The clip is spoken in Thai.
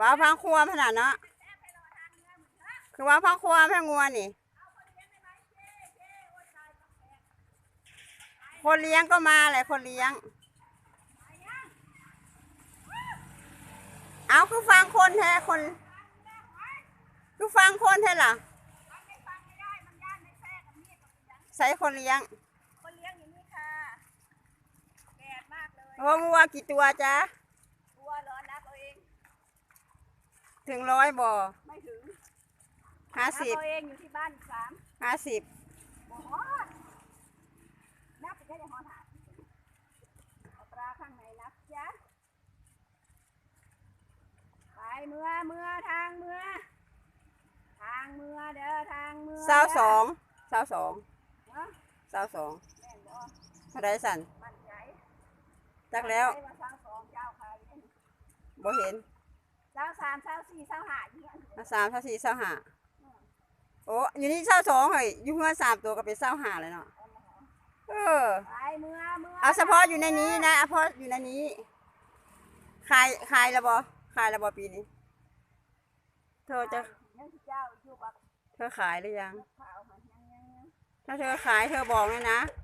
ว้าวพังครัวขนาดเนาะคือว้าวพังครัวแม่งัวนี่ คนเลี้ยงก็มาแหละคนเลี้ยง เอาคือฟังคนแท้คน คือฟังคนแท้ล่ะใส่คนเลี้ยง คนเลี้ยงอยู่นี่ค่ะแดดมากเลยว่างัวกี่ตัวจ๊ะ ตัวร้อนนับเอาเอง ถึงร้อยบ่ไม่ถึงห้านับสิบเอาเองอยู่ที่บ้านสามห้าสิบโอ้โหนับไปแค่ในหอถาดเอาปลาข้างในนับจ้ะไปเมื่อเมื่อทางเมื่อทางเมื่อเด้อทางเมื่อเศร้าสองเศร้าสองเนาะเศร้าสองแม่นบ่เท่าไรสันมั่นใจจักแล้วใคร ว่าสาวสองเจ้าใครเนี่ยบ่เห็นสาวสามสาวสี่สาวห้าอย่างเงี้ยเอาสามเท่าสี่เศร้าห้าโอ้อยู่นี่เศร้าสองเฮ้ยอยู่เพื่อนสามตัวก็เป็นเศร้าห้าเลยเนาะเออ ไปเมื่อเมื่อเอาเฉพาะอยู่ในนี้นะเอาเฉพาะอยู่ในนี้ขายขายแล้วบ่ขายแล้วบ่ปีนี้ เธอจะยังที่เจ้าอยู่กับเธอขายหรือยัง ข่าวมันยังยังยัง ถ้าเธอขายเธอบอกเลยนะเ